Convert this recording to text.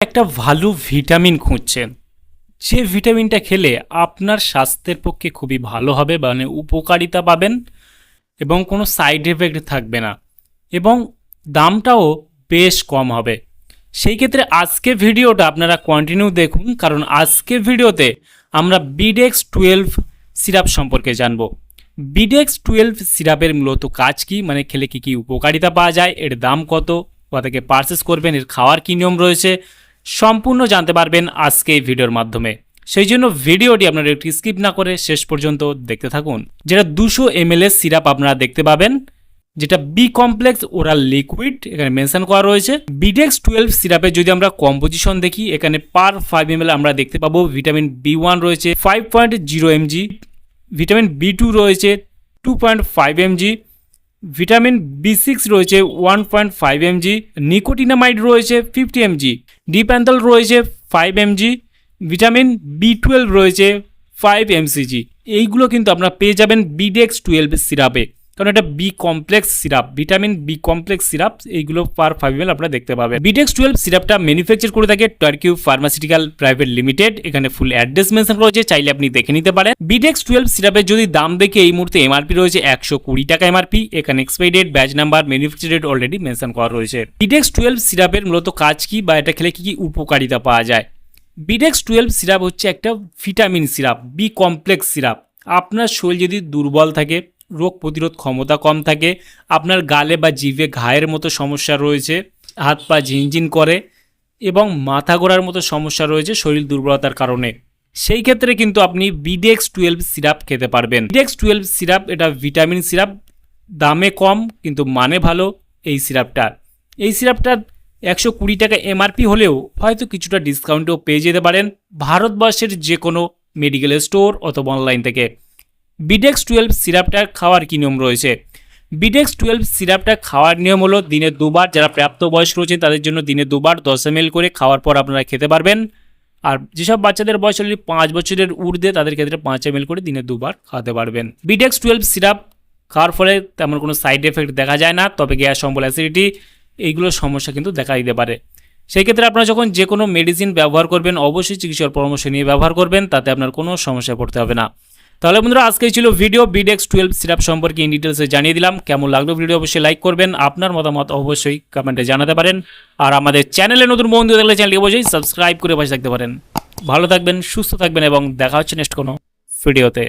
একটা ভালো ভিটামিন খুঁজছেন যে ভিটামিনটা খেলে আপনার স্বাস্থ্যের পক্ষে খুবই ভালো হবে মানে উপকারিতা পাবেন এবং কোনো সাইড এফেক্ট থাকবে না এবং দামটাও বেশ কম হবে। সেই ক্ষেত্রে আজকে ভিডিওটা আপনারা কন্টিনিউ দেখুন, কারণ আজকে ভিডিওতে আমরা বিডেক্স টুয়েলভ সিরাপ সম্পর্কে জানব। বিডেক্স টুয়েলভ সিরাপের মূলত কাজ কি? মানে খেলে কি কি উপকারিতা পাওয়া যায়? এর দাম কত? কোথা থেকে পারচেস করবেন? এর খাওয়ার কী নিয়ম রয়েছে? সম্পূর্ণ জানতে পারবেন আজকে এই ভিডিওর মাধ্যমে। সেই জন্য ভিডিওটি আপনারা একটি স্কিপ না করে শেষ পর্যন্ত দেখতে থাকুন। যেটা দুশো এম সিরাপ আপনারা দেখতে পাবেন, যেটা বি কমপ্লেক্স ওরাল লিকুইড এখানে মেনশন করা রয়েছে। বিডেক্স টুয়েলভ সিরাপে যদি আমরা কম্পোজিশন দেখি, এখানে পার ফাইভ এম আমরা দেখতে পাবো। ভিটামিন বি ওয়ান রয়েছে, five point zero mg. Vitamin B two রয়েছে, two point five mg. Vitamin B six রয়েছে one point five mg nicotinamide রয়েছে ফিফটি এমজি ডিপ্যান্থল রয়েছে five mg vitamin B twelve রয়েছে five MCG এইগুলো কিন্তু আপনারা পেয়ে যাবেন বিডেক্স টুয়েলভ সিরাপে কারণ এটা B complex syrup vitamin B complex syrup এইগুলো পার ফাইভ এম আপনারা দেখতে পাবেন। বিডেক্স টুয়েলভ সিরাপটা ম্যানুফ্যাকচার করে থাকে টার্কিউ ফার্মাসিউটিক্যাল প্রাইভেট লিমিটেড এখানে ফুল অ্যাড্রেস মেনশন রয়েছে, চাইলে আপনি দেখে নিতে পারেন। বিডেক্স টুয়েলভ সিরাপের যদি দাম দেখে এই মুহূর্তে এমআরপি রয়েছে একশো কুড়ি টাকা এমআরপি এখানে expiry date batch number manufacture date already mention করা রয়েছে। বিডেক্স টুয়েলভ সিরাপের মূলত কাজ কি বা এটা খেলে কি কি উপকারিতা পাওয়া যায়? বিডেক্স টুয়েলভ সিরাপ হচ্ছে একটা vitamin syrup B complex syrup আপনার শরীর যদি দুর্বল থাকে রোগ প্রতিরোধ ক্ষমতা কম থাকে, আপনার গালে বা জিভে ঘায়ের মতো সমস্যা রয়েছে, হাত পা ঝিনঝিন করে এবং মাথা ঘোরার মতো সমস্যা রয়েছে শরীর দুর্বলতার কারণে। সেই ক্ষেত্রে কিন্তু আপনি বিডেক্স টুয়েলভ সিরাপ খেতে পারবেন। বিডেক্স টুয়েলভ সিরাপ এটা ভিটামিন সিরাপ দামে কম কিন্তু মানে ভালো এই সিরাপটার এই সিরাপটার একশো কুড়ি টাকা এমআরপি হলেও হয়তো কিছুটা ডিসকাউন্টও পেয়ে যেতে পারেন ভারতবর্ষের যে কোনো মেডিকেল স্টোর অথবা অনলাইন থেকে। বিডেক্স টুয়েলভ সিরাপটা খাওয়ার কী নিয়ম রয়েছে? বিডেক্স টুয়েলভ সিরাপটা খাওয়ার নিয়ম হলো দিনে দুবার যারা প্রাপ্তবয়স্ক রয়েছে তাদের জন্য দিনে দুবার দশ এম করে খাওয়ার পর আপনারা খেতে পারবেন। আর যেসব বাচ্চাদের বয়স অলরেডি পাঁচ বছরের ঊর্ধ্বে, তাদের ক্ষেত্রে পাঁচ এম করে দিনে দুবার খাওয়াতে পারবেন। বিডেক্স টুয়েলভ সিরাপ খাওয়ার ফলে তেমন কোনো সাইড এফেক্ট দেখা যায় না, তবে গ্যাস সম্বল অ্যাসিডিটি এইগুলোর সমস্যা কিন্তু দেখা দিতে পারে। সেই ক্ষেত্রে আপনারা যখন যে কোনো মেডিসিন ব্যবহার করবেন, অবশ্যই চিকিৎসার পরামর্শ নিয়ে ব্যবহার করবেন, তাতে আপনার কোনো সমস্যায় পড়তে হবে না। তাহলে বন্ধুরা, আজকেই ছিল ভিডিও বিডেক্স টুয়েলভ সিরাপ সম্পর্কে ইন ডিটেলসে জানিয়ে দিলাম। কেমন লাগল ভিডিও অবশ্যই লাইক করবেন, আপনার মতামত অবশ্যই কমেন্টে জানাতে পারেন। আর আমাদের চ্যানেলে নতুন বন্ধু দেখলে চ্যানেলটি অবশ্যই সাবস্ক্রাইব করে পাশে থাকতে পারেন। ভালো থাকবেন, সুস্থ থাকবেন এবং দেখা হচ্ছে নেক্সট কোনো ভিডিওতে